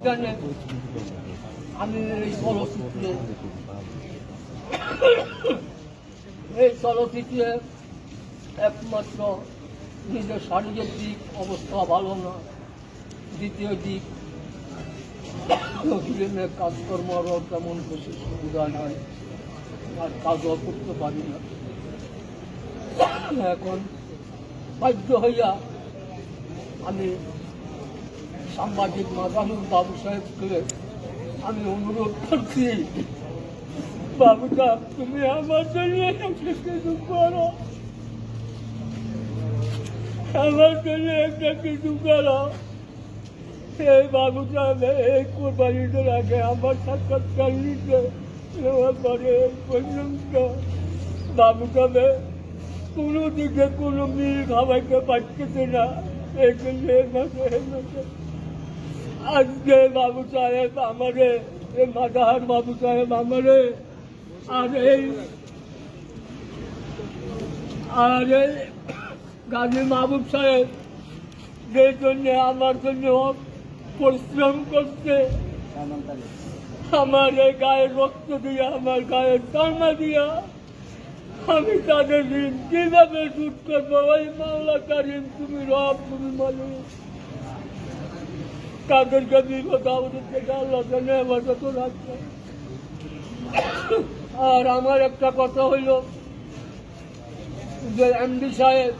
এই এই চলচ্চিত্রে একমাত্র নিজের শারীরিক দিক, অবস্থা ভালো না। দ্বিতীয় দিক ফিল্মের কাজকর্ম আরও তেমন বেশি সুবিধা নাই, আর কাজও করতে পারি না। এখন বাধ্য হইয়া আমি সাংবাদিক মাদানুর বাবু সাহেবকে আমি অনুরোধ করছি বাবু সাহেব তুমি আমার জন্য কিছু করো। আমার জন্য একটা কিছু করো। এই বাবু সাহেব এই কোরবানিদের আগে আমার সাক্ষাৎকার নিতে পরে পর্যন্ত। বাবু কোনো দিকে কোনো মিল খাওয়াইতে পারতেছে না। এই জন্য আজকে বাবু সাহেব আমারে এই মাদাহার বাবু সাহেব আমারে, আর এই আর এই গাজী মাহবুব সাহেব যে জন্য, আমার জন্য পরিশ্রম করছে। আমার এই গায়ের রক্ত দিয়া, আমার গায়ের চামড়া দিয়া, আমি তাদের ঋণ কীভাবে সুদ করব? ওই কারিম, তুমি রব, তুমি মালিক। তাদেরকে বিপদ আমাদের থেকে আল্লাহ জানে হেফাজত রাখছে আর আমার একটা কথা হইল যে এমডি সাহেব